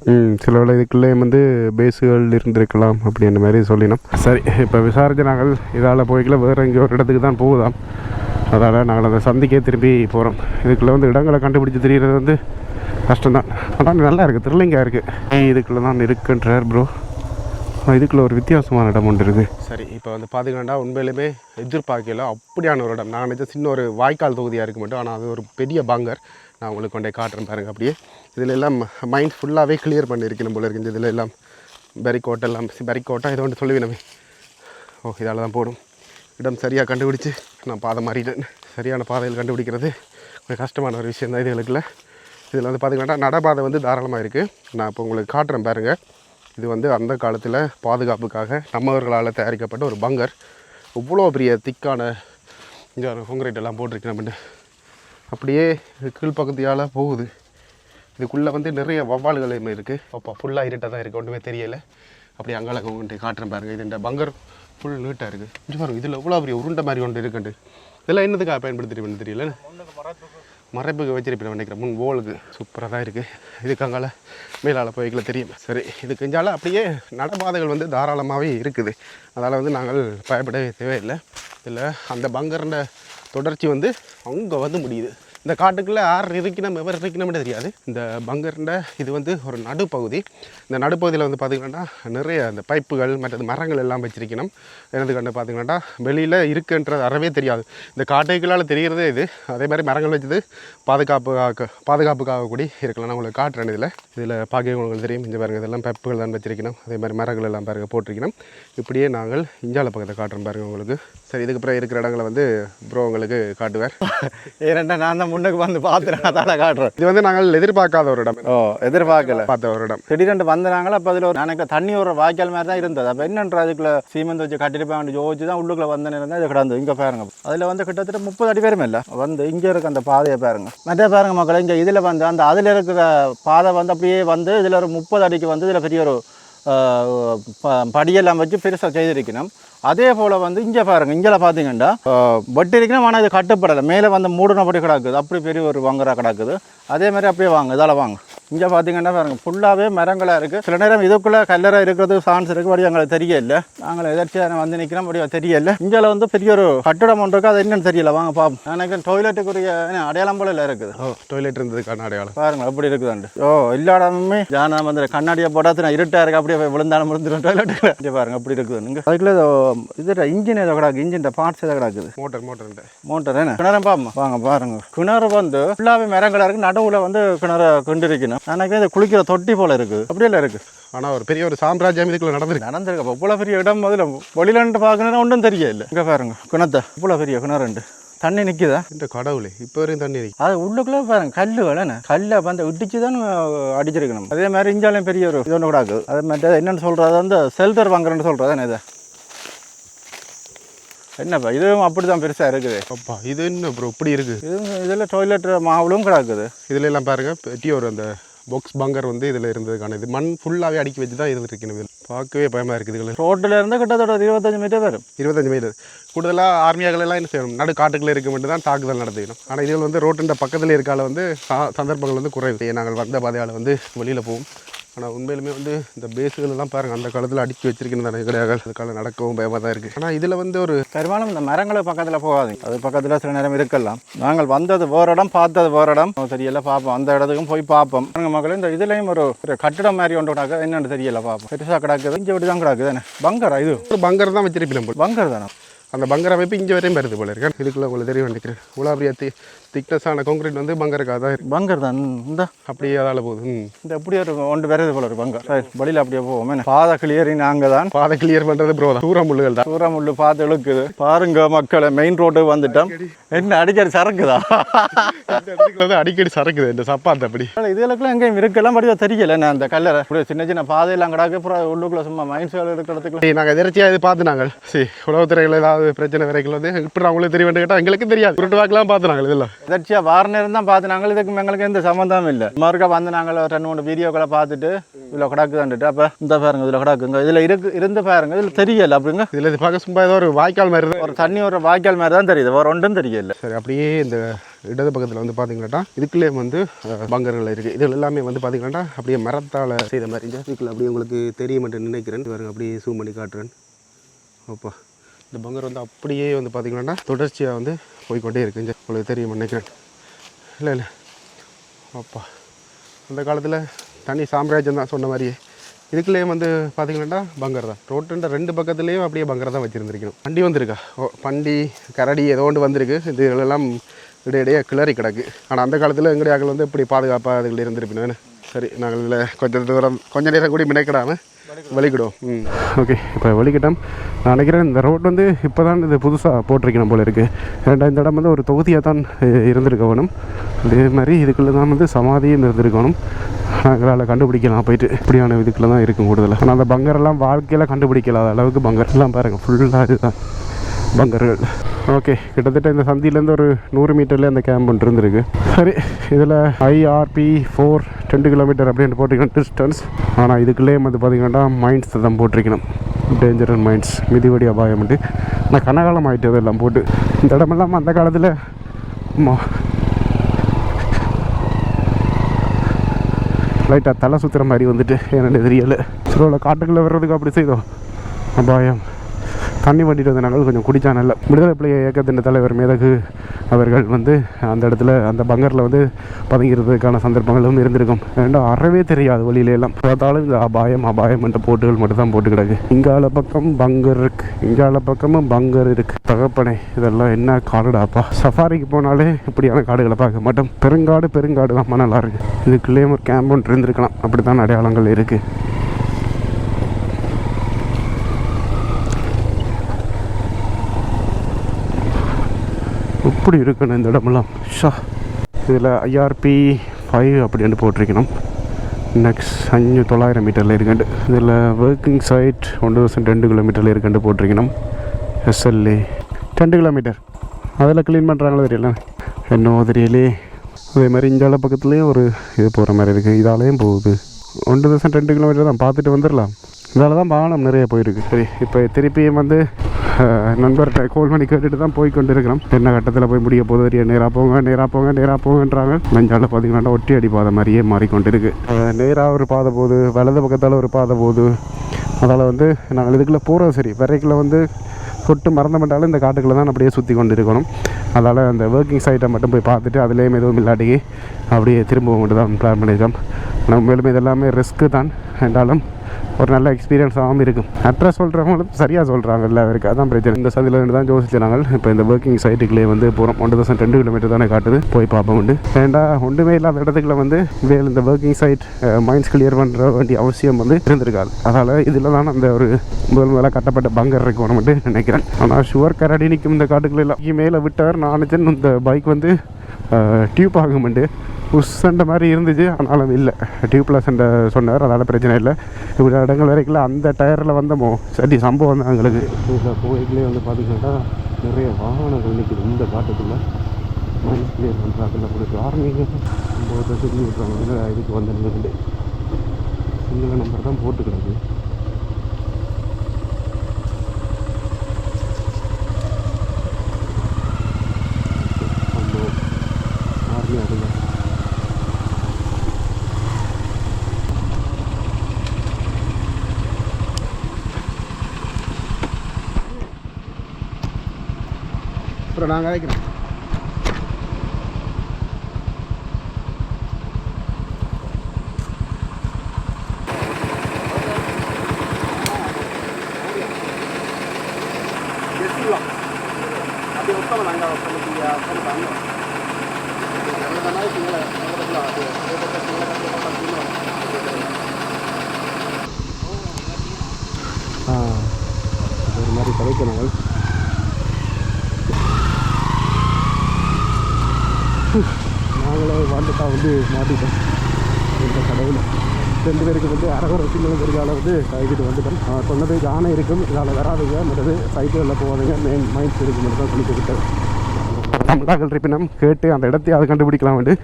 Speaker 1: சில வேளை இதுக்குள்ளே வந்து பேஸுகள் இருந்திருக்கலாம் அப்படின்ற மாதிரி சொல்லினோம். சரி இப்போ விசாரித்து நாங்கள் இதால் போய்க்கல வேறு எங்கேயோ ஒரு இடத்துக்கு தான் போகுதாம். அதால் நாங்கள் அதை சந்திக்கே திரும்பி போகிறோம் இதுக்குள்ளே வந்து இடங்களை கண்டுபிடிச்சி தெரிகிறது வந்து கஷ்டம்தான். ஆனால் நல்லா இருக்குது த்ரில்லிங்காக இருக்குது இதுக்குள்ளே தான் இருக்குன்றார் ப்ரோ இதுக்குள்ள ஒரு வித்தியாசமான இடம் ஒன்று இருக்குது. சரி இப்போ வந்து பார்த்தீங்கன்னா உண்மையிலுமே எதிர்பார்க்கல. அப்படியான ஒரு இடம். நான் நினச்ச சின்ன ஒரு வாய்க்கால் தொகுதியாக இருக்க மட்டும் ஆனால் அது ஒரு பெரிய பாங்கர் நான் உங்களுக்கு கொண்டே காட்டுறேன் பாருங்க அப்படியே. இதில் எல்லாம் மைண்ட் ஃபுல்லாகவே கிளியர் பண்ணியிருக்கணும் போல இருக்குது இதில் எல்லாம் பெரிக்கோட்டை எல்லாம் பெரிக்கோட்டா இதை ஒன்று சொல்லுவேன் ஓ இதால் தான் போடும். இடம் சரியாக கண்டுபிடிச்சி நான் பாதை மாறிட்டேன். சரியான பாதையில் கண்டுபிடிக்கிறது கொஞ்சம் கஷ்டமான ஒரு விஷயம் தான் இதுகளுக்குள்ள. இதில் வந்து பார்த்திங்கன்னா நடைபாதை வந்து தாராளமாக இருக்குது நான் இப்போ உங்களுக்கு காட்டுறேன் பாருங்கள் இது வந்து அந்த காலத்தில் பாதுகாப்புக்காக நம்மவர்களால் தயாரிக்கப்பட்ட ஒரு பங்கர். இவ்வளோ பெரிய திக்கான இந்த கொங்கிரீட் எல்லாம் போட்டிருக்கு நம்ம அப்படியே கீழ்ப்பகுதியால் போகுது. இதுக்குள்ளே வந்து நிறைய வவ்வால்களுமே இருக்குது அப்போ ஃபுல்லாக இருட்டாக தான் இருக்குது ஒன்றுமே தெரியலை. அப்படியே அங்கால கொண்டு காட்டுறேன் பாருங்கள் இது இந்த பங்கர் ஃபுல் நீட்டாக இருக்குது பாருங்கள் இதில் இவ்வளோ பெரிய உருண்டை மாதிரி ஒன்று இருக்குண்டு. இதெல்லாம் என்னதுக்காக பயன்படுத்திட்டு தெரியல? மறைப்புக்கு வச்சிருப்பேன் நினைக்கிறேன். முன் ஓலுக்கு சூப்பராக தான் இருக்குது இதுக்காங்கால மேலால் போய்க்கல தெரியும். சரி இதுக்கு கெஞ்சால அப்படியே நடைபாதைகள் வந்து தாராளமாகவே இருக்குது. அதனால் வந்து நாங்கள் பயப்படவே தேவையில்லை. இல்லை அந்த பங்கர்ன்ற தொடர்ச்சி வந்து அங்கே வந்து முடியுது. இந்த காட்டுக்குள்ளே யார் இருக்கணும் எவர் இருக்கணும்னு தெரியாது. இந்த பங்கர்ன்ற இது வந்து ஒரு நடுப்பகுதி. இந்த நடுப்பகுதியில் வந்து பார்த்திங்கன்னா நிறைய அந்த பைப்புகள் மற்றது மரங்கள் எல்லாம் வச்சிருக்கணும். எனது கண்டு பார்த்திங்கன்னா வெளியில் இருக்குன்றது அறவே தெரியாது. இந்த காட்டுக்குள்ளால் தெரிகிறதே இது. அதே மாதிரி மரங்கள் வச்சது பாதுகாப்பு பாதுகாப்புக்காக கூடி இருக்கலாம். நான் உங்களுக்கு காட்டுறேன் இதில். இதில் பார்க்க உங்களுக்கு தெரியும். இந்த பாருங்க இதெல்லாம் பைப்புகள் தான் வச்சிருக்கணும். அதே மாதிரி மரங்கள் எல்லாம் பாருங்கள் போட்டிருக்கணும். இப்படியே நாங்கள் இஞ்சால பக்கத்தை காட்டுறோம் பாருங்கள் உங்களுக்கு. சரி இதுக்கப்புறம் இருக்கிற இடங்களை வந்து ப்ரோ உங்களுக்கு காட்டுவார்.
Speaker 3: ஏன்னா நான் தான் முன்னுக்கு வந்து பார்த்துறேன் அதால காட்டுறேன்.
Speaker 1: இது வந்து நாங்கள் எதிர்பார்க்காத ஒரு இடம்.
Speaker 3: ஓ எதிர்பார்க்கல.
Speaker 1: பார்த்த ஒரு இடம்.
Speaker 3: திடீரென்று வந்தாங்களா அப்போ அதில் ஒரு எனக்கு தண்ணி ஒரு வாய்க்கால் மாதிரி தான் இருந்தது. அப்போ என்னன்ற அதுக்குள்ள சீமெண்ட் வச்சு கட்டிருப்பாங்க யோசிச்சு தான் உள்ளுக்குள்ள வந்தேன்னு இருந்தால் இது கிடந்து இங்கே பாருங்க. அதில் வந்து கிட்டத்தட்ட முப்பது அடி பேரும் இல்லை. வந்து இங்கே இருக்க அந்த பாதையை பாருங்க. மற்ற பாருங்க மக்கள் இங்கே இதில் வந்து அந்த அதில் இருக்கிற பாதை வந்து அப்படியே வந்து இதில் ஒரு முப்பது அடிக்கு வந்து இதில் பெரிய ஒரு படியெல்லாம் வச்சு பெருசாக செய்திருக்கணும். அதே போல் வந்து இங்கே பாருங்கள் இங்கே பார்த்தீங்கன்னா வட்டி இருக்கணும் ஆனால் இது கட்டுப்படலை. மேலே வந்து மூடினபடி கிடக்குது. அப்படி பெரிய ஒரு வாங்குறா கிடக்குது. அதே மாதிரி அப்படியே வாங்க இதால் வாங்க. இங்கே பார்த்தீங்கன்னா பாருங்க ஃபுல்லாகவே மரங்களாக இருக்குது சில நேரம் இதுக்குள்ளே கல்லறை இருக்கிறது சான்ஸ் இருக்குது படி எங்களுக்கு தெரியல. நாங்கள் எதாச்சும் வந்து நிற்கிறோம் படி தெரியல. இங்கே வந்து பெரிய ஒரு கட்டடம் ஒன்று இருக்குது அது என்னன்னு தெரியல. வாங்க பார்ப்போம் எனக்கு டொய்லெட்டுக்குரிய அடையாளம் போல இல்லை இருக்குது.
Speaker 1: ஓ டாய்லெட் இருந்ததுக்கான அடையாளம்.
Speaker 3: பாருங்க எப்படி இருக்குதாண்டு. ஓ எல்லா இடமுமே ஜானா வந்து கண்ணாடியை போடாது நான் இருட்டா இருக்கு அப்படியே விழுந்தாலும் விழுந்துரும் டாய்லெட்டுக்குள்ள இங்கே பாருங்க அப்படி இருக்குது. நீங்க அதுக்குள்ள இது இன்ஜின் ஏதோ கிடக்கு இன்ஜின் பார்ட்ஸ் ஏதோ கிடக்குது.
Speaker 1: மோட்டர் மோட்டர்
Speaker 3: மோட்டர் என்ன? கிணறு பாப்போம். வாங்க பாருங்க. கிணறு வந்து ஃபுல்லாகவே மரங்களா இருக்கு நடுவில் வந்து கிணறு கொண்டிருக்கணும் எனக்கு இது குளிக்கிற தொட்டி போல இருக்குது. அப்படியெல்லாம் இருக்கு.
Speaker 1: ஆனால் ஒரு பெரிய ஒரு சாம்ராஜ்யம் இதுக்குள்ள நடந்திருக்கு.
Speaker 3: நடந்திருக்கு. அப்போ இவ்வளோ பெரிய இடம் முதல்ல வெளியிலன்ட்டு பார்க்கணுன்னா ஒன்றும் தெரியல. இங்கே பாருங்க கிணத்தை. இவ்வளோ பெரிய கிணறுண்டு தண்ணி நிற்குதா
Speaker 1: இந்த கடவுளே இப்போ வரையும் தண்ணி இருக்கு
Speaker 3: அது உள்ளுக்குள்ளே பாருங்க கல் என்ன? கல்லை வந்து இடிச்சு தான் அடிச்சிருக்கணும். அதே மாதிரி இஞ்சாலையும் பெரிய ஒரு இது ஒன்று கூட ஆகுது அதே மாதிரி என்னென்னு சொல்கிறது வந்து செல்டர் வாங்குறேன்னு சொல்கிறது என்ன இதை. என்னப்பா இதுவும் அப்படி தான் பெருசாக இருக்குது.
Speaker 1: அப்பா இது என்ன ப்ரோ இப்படி இருக்கு
Speaker 3: இது இதில் டாய்லெட் மாவுளும் கிடக்குது.
Speaker 1: இதுல எல்லாம் பாருங்க பெரிய ஒரு அந்த பாக்ஸ் பங்கர் வந்து இதில் இருந்ததுக்கான இது. மண் ஃபுல்லாகவே அடுக்கி வச்சு தான் இது இருக்கணும் இதில் பார்க்கவே பயமாக இருக்குது இதுல
Speaker 3: ரோட்டில் இருந்து கிட்டத்தட்ட ஒரு இருபத்தஞ்சு மீட்டர் வரும்.
Speaker 1: இருபத்தஞ்சு மைல் கூடுதலாக ஆர்மியாக்கள் எல்லாம் என்ன செய்யணும்? நடு காட்டுக்குள்ளே இருக்க மட்டும் தான் தாக்குதல் நடத்திக்கணும். ஆனால் இதுகள் வந்து ரோட்டுன்ற பக்கத்தில் இருக்கால வந்து சந்தர்ப்பங்கள் வந்து குறைவு. நாங்கள் வந்த பாதையால் வந்து வெளியில் போவோம். ஆனால் உண்மையிலுமே வந்து இந்த பேஸுகள் எல்லாம் பாருங்கள் அந்த காலத்தில் அடிக்கி வச்சிருக்கணும் தானே. கிடையாது அதுக்கால நடக்கவும் பயமாக தான் இருக்குது ஆனால் இதில் வந்து ஒரு
Speaker 3: பெரும்பாலும் இந்த மரங்களை பக்கத்தில் போகாதீங்க அது பக்கத்தில் சில நேரம் இருக்கலாம். நாங்கள் வந்தது வேறு இடம் பார்த்தது வேறு இடம். தெரியல பார்ப்போம். அந்த இடத்துக்கும் போய் பார்ப்போம். பாருங்க மக்களே இந்த இதுலேயும் ஒரு ஒரு கட்டிடம் மாதிரி ஒன்று கிடக்கு. என்னன்னு தெரியல பார்ப்போம். பெருசாக கிடக்குது இங்கே இப்படி தான் கிடக்குது பங்கரா இது?
Speaker 1: ஒரு பங்கர் தான் வச்சிருப்பேன் போல்.
Speaker 3: பங்கர் தானே?
Speaker 1: அந்த பங்கர் அமைப்பு இங்கே வரையும் வருது போல இருக்கு. இதுக்குள்ள உங்களுக்கு தெரிய வேண்டிக்கிறேன் உலாபிரியா தி திக்னஸான கான்கிரீட் வந்து பங்கருக்காக தான் இருக்கு.
Speaker 3: பங்கர் தான். இந்த.
Speaker 1: அப்படியே அதால் போகுது.
Speaker 3: இந்த அப்படியே ஒரு ஒன்று வருது போல ஒரு பங்கர். வழியில் அப்படியே போவோம். பாதை கிளியரிங் நாங்கள் தான்.
Speaker 1: பாதை கிளியர் பண்ணுறது ப்ரோ தான். தூரம் முள்ளுகள் தான்.
Speaker 3: தூரம் உள்ள பார்த்து இழுக்குது. பாருங்க மக்களை மெயின் ரோட்டுக்கு வந்துட்டோம். என்ன அடிக்கடி சரக்குதா
Speaker 1: அடிக்கடி சரக்குது இந்த சப்பாத்து அப்படி.
Speaker 3: இதுகளுக்குலாம் எங்கேயும் இருக்கலாம் படிவா தெரியல. நான் அந்த கல்லறை இப்படி சின்ன சின்ன பாதையெல்லாம் கிடக்கு அப்புறம் உள்ளுக்குள்ள சும்மா மைண்ட் வேலை இருக்கிறதுக்குள்ள
Speaker 1: சரி நாங்கள் எதிர்ச்சியாக இது பார்த்து நாங்கள் சரி உளவுத்துறைகள் ஏதாவது பிரச்சனை வரைக்கும் வந்து இப்படி அவங்களுக்கு தெரிய வேண்டிய கேட்டால் எங்களுக்கு தெரியாது. உருட்டு வாக்கெல்லாம் பார்த்து நாங்கள் இதெல்லாம்.
Speaker 3: எதர்ச்சியா வார நேரம் தான் பார்த்து நாங்கள் இதுக்கு எங்களுக்கு எந்த சம்மந்தமும் இல்லை மறுக்கா வந்து நாங்கள் ரெண்டு மூணு வீடியோக்களை பார்த்துட்டு இதில் கிடக்குதான்ட்டு அப்போ இந்த பாருங்க இதில் கிடக்குங்க இதில் இருக்கு இருந்து பாருங்க இதில் தெரியல அப்படிங்க
Speaker 1: இதில் இது பார்க்க சும்மா ஏதோ ஒரு வாய்க்கால் மாதிரி தான்
Speaker 3: ஒரு தண்ணி ஒரு வாய்க்கால் மாதிரி தான் தெரியுது வேறு ஒன்றும் தெரியல
Speaker 1: சரி அப்படியே இந்த இடது பக்கத்தில் வந்து பார்த்தீங்கன்னா இதுக்குள்ளே வந்து பங்கர்கள் இருக்குது இது எல்லாமே வந்து பார்த்தீங்கன்னா அப்படியே மரத்தால் செய்த மாதிரி இதுக்குள்ள அப்படியே உங்களுக்கு தெரிய மாட்டேன் நினைக்கிறேன் பாருங்க அப்படியே ஜூம் பண்ணி காட்டுறேன் அப்பா இந்த பங்கர் வந்து அப்படியே வந்து பார்த்தீங்கன்னா தொடர்ச்சியாக வந்து போய்க்கொண்டே இருக்குங்க உங்களுக்கு தெரியும் நினைக்கிறேன். இல்லை இல்லை. அப்பா. அந்த காலத்தில் தனி சாம்ராஜ்யம் தான் சொன்ன மாதிரியே. இதுக்குள்ளேயும் வந்து பார்த்தீங்கன்னா பங்கர் தான். ரோட்டுன்ற ரெண்டு பக்கத்துலேயும் அப்படியே பங்கர் தான் வச்சுருந்துருக்கணும். வண்டி வந்திருக்கா? ஓ பண்டி கரடி ஏதோ ஒன்று வந்திருக்கு. இது எல்லாம் இடையிடையே கிளறி கிடக்கு. ஆனால் அந்த காலத்தில் எங்களுடைய வந்து இப்படி பாதுகாப்பாக அதுகள் இருந்திருப்பினு. சரி நாங்கள் இதில் கொஞ்சம் தூரம் கொஞ்ச நேரம் கூடி மினைக்கிடாமல் வலிக்கிடுவோம் ம்.
Speaker 4: ஓகே இப்போ வெளிக்கிட்டோம் நான் நினைக்கிறேன் இந்த ரோட் வந்து இப்போ தான் இது புதுசாக போட்டிருக்கணும் போல இருக்குது ஏன்டா இந்த இடம் வந்து ஒரு தொகுதியாக தான் அஹ், இருந்திருக்க வேணும். அதே மாதிரி இதுக்குள்ளே தான் வந்து சமாதியும் இருந்திருக்கணும் நாங்களால் கண்டுபிடிக்கலாம் போயிட்டு இப்படியான இதுக்குள்ள தான் இருக்கும் கூடுதலாக ஆனால் அந்த பங்கரெல்லாம் வாழ்க்கையில் கண்டுபிடிக்கலாத அளவுக்கு பங்கர். எல்லாம் பாருங்கள் ஃபுல்லாக இதுதான். பங்கர்கள். ஓகே கிட்டத்தட்ட இந்த சந்தியிலேருந்து ஒரு நூறு மீட்டர்லேயே அந்த கேம்ப் ஒன்று இருந்திருக்கு. சரி இதில் ஐஆர்பி ஃபோர் டென் கிலோமீட்டர் அப்படின்னு போட்டிருக்கணும் டிஸ்டன்ஸ் ஆனால் இதுக்குள்ளேயே வந்து பார்த்திங்கன்னா மைண்ட்ஸ் தான் போட்டிருக்கணும். டேஞ்சர் மைண்ட்ஸ் மிதிவடி அபாயம் உண்டு. நான் கனகாலம் ஆகிட்டு அதெல்லாம் போட்டு இந்த இடமெல்லாம் அந்த காலத்தில்
Speaker 1: லைட்டாக தலை சுற்றுற மாதிரி வந்துட்டு என்னென்னு தெரியலை. சிலோவில் காட்டுக்குள்ளே வர்றதுக்கு அப்படி செய்தோம். அபாயம். தண்ணி வண்டிட்டு வந்த கொஞ்சம் குடித்தா நல்ல விடுதலை பிள்ளைய இயக்கத்தின் தலைவர் மேதகு அவர்கள் வந்து அந்த இடத்துல அந்த பங்கரில் வந்து பதுங்கிறதுக்கான சந்தர்ப்பங்களும் இருந்திருக்கும். ஏன்னா அறவே தெரியாது வழியிலெல்லாம். பார்த்தாலும் இந்த அபாயம் அபாயம் என்ற போட்டுகள் மட்டும் தான் போட்டு கிடக்கு. இங்கால பக்கம் பங்கர் இருக்கு. இங்கால பக்கமும் பங்கர் இருக்கு. தகப்பனை இதெல்லாம் என்ன காடுடாப்பா? சஃபாரிக்கு போனாலே இப்படியான காடுகளை பார்க்க மாட்டோம். பெருங்காடு பெருங்காடு தான் நல்லா இருக்கு. இதுக்குள்ளேயும் ஒரு கேம்ப் ஒன்று இருந்திருக்கலாம். அப்படி தான் அடையாளங்கள் இருக்குது இப்படி இருக்கணும் இந்த இடமெல்லாம். ஷா. இதில் ஐஆர்பி ஃபைவ் அப்படின்னு போட்டிருக்கணும். நெக்ஸ்ட் அஞ்சு தொள்ளாயிரம் மீட்டரில் இருக்கண்டு. இதில் ஒர்க்கிங் சைட் ஒன்று தௌசண்ட் ரெண்டு கிலோமீட்டரில் இருக்கண்டு போட்டிருக்கணும். எஸ்எல்ஏ ரெண்டு கிலோமீட்டர் அதில் க்ளீன் பண்ணுறாங்களோ தெரியல. என்னவோ தெரியலே. அதே மாதிரி இந்தியாவில் பக்கத்துலேயும் ஒரு இது போகிற மாதிரி இருக்குது இதாலேயும் போகுது. ஒன்று தௌசண்ட் ரெண்டு கிலோமீட்டர் தான். பார்த்துட்டு வந்துடலாம். இதால் தான் வாகனம் நிறைய போயிருக்கு. சரி இப்போ திருப்பியும் வந்து நண்பர்கிட்ட கோல் பண்ணி கேட்டுட்டு தான் போய் கொண்டு இருக்கிறோம் என்ன கட்டத்தில் போய் முடிய போது தெரிய நேராக போங்க நேராக போங்க நேராக போங்கன்றாங்க. நெஞ்சால பார்த்தீங்கன்னா ஒட்டி அடி பாதை மாதிரியே மாறிக்கொண்டு இருக்கு நேராக ஒரு பாதை போகுது வலது பக்கத்தால் ஒரு பாதை போகுது. அதால் வந்து நாங்கள் இதுக்குள்ளே போகிறோம் சரி. விரைக்குள்ளே வந்து தொட்டு மறந்தமெண்டாலும் இந்த காட்டுக்குள்ளே தான் அப்படியே சுற்றி கொண்டு இருக்கணும் அதால் அந்த ஒர்க்கிங் சைட்டை மட்டும் போய் பார்த்துட்டு அதுலேயும் எதுவும் இல்லாட்டி அப்படியே திரும்ப மட்டும் தான் பிளான் பண்ணியிருக்கோம். நம்ம மேலும் இதெல்லாமே ரிஸ்க்கு தான். என்றாலும் ஒரு நல்ல எக்ஸ்பீரியன்ஸாகவும் இருக்கும். அட்ரஸ் சொல்கிறவங்களும் சரியாக சொல்கிறாங்க இல்லை அவருக்கு அதான் பிரச்சனை. இந்த சந்தில இருந்து தான் யோசிச்சு நாங்கள். இப்போ இந்த ஒர்க்கிங் சைட்டுக்குள்ளே வந்து போகிறோம் ஒன்று தௌசண்ட் ரெண்டு கிலோமீட்டர் தானே காட்டுது. போய் பார்ப்போம் உண்டு. ஏண்டா ஒன்றுமே இல்லாத இடத்துக்குள்ள வந்து வேல் இந்த ஒர்க்கிங் சைட் மைண்ட்ஸ் கிளியர் பண்ணுற வேண்டிய அவசியம் வந்து இருந்திருக்காது. அதனால் இதில் தான் அந்த ஒரு முதல் முதலாக கட்டப்பட்ட பங்கர் இருக்கணும்னு நினைக்கிறேன். ஆனால் ஷுவர் கரடி நிற்கும் இந்த காட்டுக்குள்ள எல்லாம். மேலே விட்டார் நான் இந்த பைக் வந்து டியூப் ஆகுமெண்டு உஸ்ஸண்ட மாதிரி இருந்துச்சு ஆனாலும் இல்லை. டியூப்லெஸ் சொன்னார் அதனால் பிரச்சனை இல்லை. இவ்வளோ இடங்கள் வரைக்கும் அந்த டயரில் வந்தமோ சரி சம்பவம் தான் எங்களுக்கு. இதில் போய்களே வந்து பார்த்துக்கிட்டா நிறைய வாகனங்கள் நிற்குது இந்த காட்டுக்குள்ளே மைண்ட் கிளியர் பண்ணுறாங்கல்ல ஒரு வார்னிங்க ஒம்பது சொல்லி விட்றாங்க. இதுக்கு வந்து சிங்கிள் நம்பர் தான் போட்டு கிடக்கு சம்பவம் ஆர்மி அதுங்க
Speaker 2: அப்புறம் நாங்கள் அழைக்கிறோம்.
Speaker 1: ஒரு மாதிரி கதைக்கணும் நாங்களே வாழ்ந்துட்டா வந்து மாட்டிட்டோம். இந்த கடவுள் ரெண்டு பேருக்கு வந்து அரகுற சிங்களம் தெரிஞ்சால வந்து கைகிட்டு வந்துட்டோம். சொன்னது யானை இருக்கும் இதால் வராதுங்க. மற்றது சைக்கிளில் போவாதுங்க மெயின் மைண்ட்ஸ் இருக்கு மட்டும் தான் குளிச்சுக்கிட்டேன் தமிழாக்கள் இருப்பினம் கேட்டு அந்த இடத்தையும் அதை கண்டுபிடிக்கலாம் வந்து.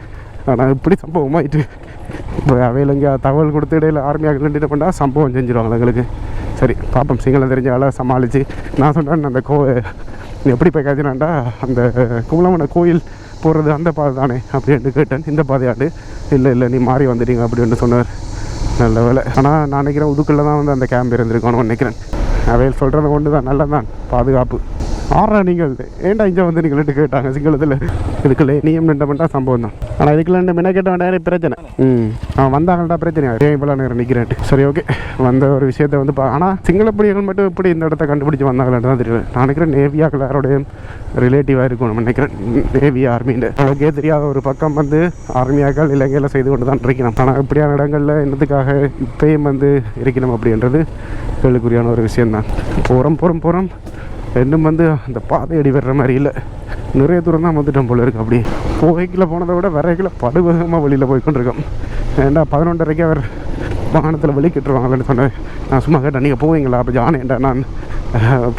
Speaker 1: ஆனால் இப்படி சம்பவமாயிட்டு. இப்போ அவையில் இங்கே தகவல் கொடுத்து இடையில ஆர்மியாக கண்டிப்பாக பண்ணால் சம்பவம் செஞ்சிருவாங்க எங்களுக்கு. சரி பாப்பம். சிங்களம் தெரிஞ்ச ஆளாக சமாளித்து நான் சொன்னேன் அந்த கோ எப்படி போய் காய்ச்சினாண்டா அந்த குமலமன கோயில் போகிறது அந்த பாதை தானே அப்படின்ட்டு கேட்டேன். இந்த பாதையாண்டு இல்லை இல்லை நீ மாறி வந்துட்டீங்க அப்படின்னு சொன்னார். நல்ல வேலை. ஆனால் நான் நினைக்கிறேன் உதுக்குள்ளே தான் வந்து அந்த கேம்ப் இருந்திருக்கணும்னு நினைக்கிறேன். அவையில் சொல்கிறத கொண்டு தான் நல்லதான் பாதுகாப்பு. ஆறா நீங்கள் ஏன்டா இங்கே வந்து நீங்கள்ட்டு கேட்டாங்க சிங்களத்தில்? இதுக்குள்ளே நீயும் நின்ற சம்பவம் தான். ஆனால் இதுக்குள்ள ரெண்டு மின்ன கேட்ட வேண்டாம் பிரச்சனை. ம். அவன் வந்தாங்கள்டா பிரச்சனை. ஏன் இவ்வளோ நேரம் நிற்கிறேன் சரி ஓகே வந்த ஒரு விஷயத்தை வந்து பா ஆனால் சிங்கள புலிகள் மட்டும் எப்படி இந்த இடத்த கண்டுபிடிச்சி வந்தாங்களான்னு தான் தெரியல. நான் நினைக்கிறேன் நேவியாக்கள் யாரோடைய ரிலேட்டிவாக இருக்கும் நினைக்கிறேன். நேவி ஆர்மின்னு அவங்களுக்கே தெரியாத ஒரு பக்கம் வந்து ஆர்மியாக்கள் இலங்கையில் செய்து கொண்டு தான் இருக்கணும் ஆனால் இப்படியான இடங்களில் என்னத்துக்காக இப்பயும் வந்து இருக்கணும் அப்படின்றது கேள்விக்குறியான ஒரு விஷயம்தான். போகிறோம் போகிறோம் போகிறோம் இன்னும் வந்து அந்த பாதை அடி வர்ற மாதிரி இல்லை. நிறைய தூரம் தான் வந்துட்டோம் போல இருக்கு. அப்படி போகைக்கில் போனதை விட வரைக்கில் படுவேகமாக வெளியில் போய்க்கொண்டிருக்கோம் ஏன்டா பதினொன்றரைக்கு அவர் வாகனத்தில் வெளிக்கிட்டுருவாங்கன்னு சொன்னேன். நான் சும்மா கேட்டேன் நீங்கள் போவீங்களா? அப்போ ஜானேன்டா நான்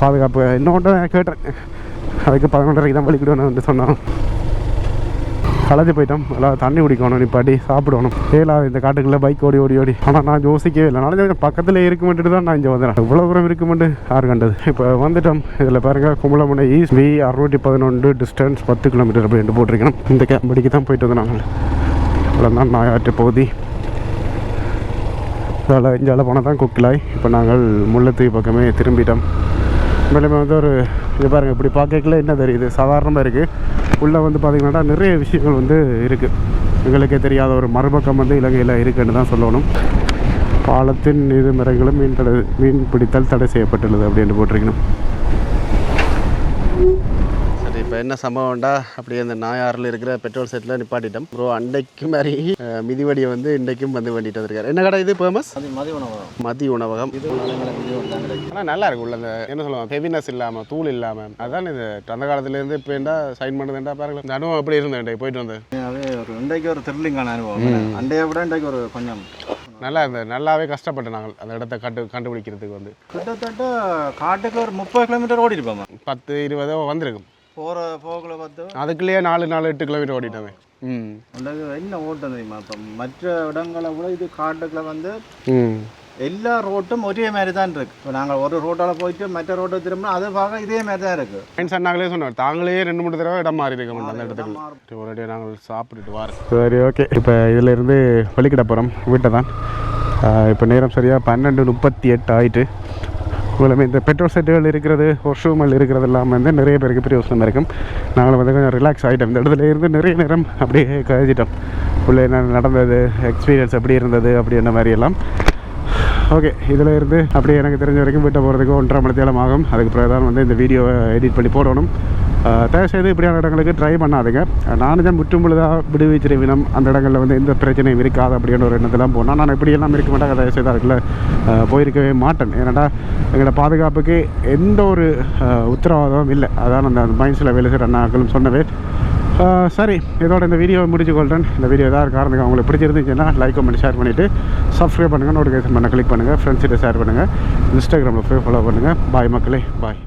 Speaker 1: பாதுகாப்பு? இன்னொன்று கேட்டேன். அதுக்கு பதினொன்றரைக்கு தான் வெளிக்கிடுவேன் வந்து சொன்னான். களைஞ்சு போயிட்டோம். எல்லாம் தண்ணி குடிக்கணும் நிப்பாட்டி சாப்பிடணும். ஏலா இந்த காட்டுக்குள்ளே பைக் ஓடி ஓடி ஓடி. ஆனால் நான் யோசிக்கவே இல்லை. நானும் பக்கத்தில் இருக்குமென்ட்டு தான் நான் இங்கே வந்தேன். இவ்வளோ தூரம் இருக்குமெண்டு யார் கண்டது? இப்போ வந்துட்டோம். இதில் பாருங்க கும்பலமுனை ஈஸ் வி அறுநூற்றி பதினொன்று டிஸ்டன்ஸ் பத்து கிலோமீட்டர் அப்படின்ட்டு போட்டிருக்கணும். இந்த கேம்படிக்கு தான் போயிட்டு வந்தோம் நாங்கள் இவ்வளோ தான் நாயாற்று பகுதி. இதால் இஞ்சால போனால் தான் குக்கிலாய். இப்போ நாங்கள் முல்லைத்தீவு பக்கமே திரும்பிட்டோம். மேலுமே வந்து ஒரு இது பாருங்கள் இப்படி பார்க்கல என்ன தெரியுது? சாதாரணமாக இருக்குது உள்ளே வந்து பார்த்திங்கன்னா நிறைய விஷயங்கள் வந்து இருக்குது எங்களுக்கே தெரியாத ஒரு மறுபக்கம் வந்து இலங்கையில் இருக்குன்னு தான் சொல்லணும். பாலத்தின் இது மரங்களும் மீன் தடை மீன் பிடித்தல் தடை செய்யப்பட்டுள்ளது அப்படின்னு போட்டிருக்கணும்.
Speaker 2: சரி இப்போ என்ன சம்பவம்டா அப்படியே அந்த நாயாறில் இருக்கிற பெட்ரோல் செட்டில் நிப்பாட்டிட்டோம். ப்ரோ அன்னைக்கு மாதிரி மிதிவடியை வந்து இன்றைக்கும் வந்து வண்டிட்டு வந்திருக்காரு. என்ன கடை இது ஃபேமஸ்
Speaker 3: மதிய உணவு
Speaker 2: மதிய உணவகம்.
Speaker 3: இது
Speaker 2: ஆனால் நல்லா இருக்கு உள்ள அந்த என்ன சொல்லுவாங்க ஹெவினஸ் இல்லாமல் தூள் இல்லாமல் அதான் இது. அந்த காலத்துலேருந்து இப்போ என்ன சைன் பண்ணுதுண்டா பாருங்களேன். இந்த அனுபவம் அப்படி இருந்தேன் போயிட்டு வந்தேன்
Speaker 3: ஒரு இன்றைக்கு ஒரு த்ரில்லிங்கான அனுபவம். அண்டையை விட இன்றைக்கு ஒரு கொஞ்சம்
Speaker 2: நல்லா இருந்தது. நல்லாவே கஷ்டப்பட்டு நாங்கள். அந்த இடத்த கண்டு கண்டுபிடிக்கிறதுக்கு வந்து.
Speaker 3: கிட்டத்தட்ட காட்டுக்கு ஒரு முப்பது கிலோமீட்டர் ஓடி இருப்போம்
Speaker 2: பத்து இருபதோ வந்திருக்கும்.
Speaker 3: போகிற போகல பார்த்து?
Speaker 2: அதுக்குள்ளேயே நாலு நாலு எட்டு கிலோமீட்டர் ஓடிட்டோமே ம்.
Speaker 3: என்ன ஓட்டம் தெரியுமா? இப்போ மற்ற இடங்களை விட இது காட்டுக்குள்ள வந்து
Speaker 2: ம்.
Speaker 3: எல்லா ரோட்டும் ஒரே மாதிரி தான் இருக்கு. இப்போ நாங்கள் ஒரு ரோட்டால் போயிட்டு மற்ற ரோட்டை திரும்பினா அது பார்க்க இதே மாதிரி தான் இருக்கு.
Speaker 2: ஃப்ரெண்ட்ஸ் அண்ணாங்களே சொன்னார் தாங்களே ரெண்டு மூணு தடவை இடம் மாறி இருக்க மாட்டோம் அந்த இடத்துக்கு. ஒரே நாங்கள் சாப்பிட்டுட்டு வாரம்
Speaker 1: சரி ஓகே இப்போ இதிலேருந்து வெளிக்கிட போகிறோம் வீட்டை தான். இப்போ நேரம் சரியாக பன்னெண்டு முப்பத்தி எட்டு ஆயிட்டு. உங்களுமே இந்த பெட்ரோல் செட்டுகள் இருக்கிறது ஒர்ஷூமல் இருக்கிறது இல்லாமல் வந்து நிறைய பேருக்கு பிரயோசனம் இருக்கும். நாங்களும் வந்து கொஞ்சம் ரிலாக்ஸ் ஆகிட்டோம் இந்த இடத்துல இருந்து நிறைய நேரம் அப்படியே கழிச்சிட்டோம் உள்ளே என்ன நடந்தது எக்ஸ்பீரியன்ஸ் எப்படி இருந்தது அப்படின்ற மாதிரி எல்லாம். ஓகே இதில் இருந்து அப்படியே எனக்கு தெரிஞ்ச வரைக்கும் வீட்டை போகிறதுக்கு ஒன்றரை மணி தேலம் ஆகும் அதுக்கு பிறகு தான் வந்து இந்த வீடியோவை எடிட் பண்ணி போடணும். தயவுசெய்து இப்படியான இடங்களுக்கு ட்ரை பண்ணாதுங்க. நானும் தான் முற்றும் பொழுதாக விடுவிச்சிரு வினம் அந்த இடங்களில் வந்து எந்த பிரச்சனையும் இருக்காது அப்படின்ற ஒரு எண்ணத்தெல்லாம் போனால் நான் இப்படியெல்லாம் இருக்க மாட்டேன். தயவுசெய்து அதுக்குள்ள போயிருக்கவே மாட்டேன். ஏன்னாடா எங்களோட பாதுகாப்புக்கு எந்த ஒரு உத்தரவாதமும் இல்லை. அதான் அந்த மைண்ட்ஸில் வேலை செய்கிற அண்ணாக்களும் சொன்னவே சரி இதோட இந்த வீடியோவை முடிச்சு கொள்கிறேன் இந்த வீடியோ ஏதாவது காரணத்துக்கு உங்களுக்கு பிடிச்சிருந்துச்சுன்னா லைக் கமெண்ட் ஷேர் பண்ணிவிட்டு சப்ஸ்கிரைப் பண்ணுங்கள் நோட்டிஃபிகேஷன் பண்ண கிளிக் பண்ணுங்கள் ஃப்ரெண்ட்ஸ்கிட்ட ஷேர் பண்ணுங்கள் இன்ஸ்டாகிராமில் போய் ஃபாலோ பண்ணுங்கள் பாய் மக்களே. பாய்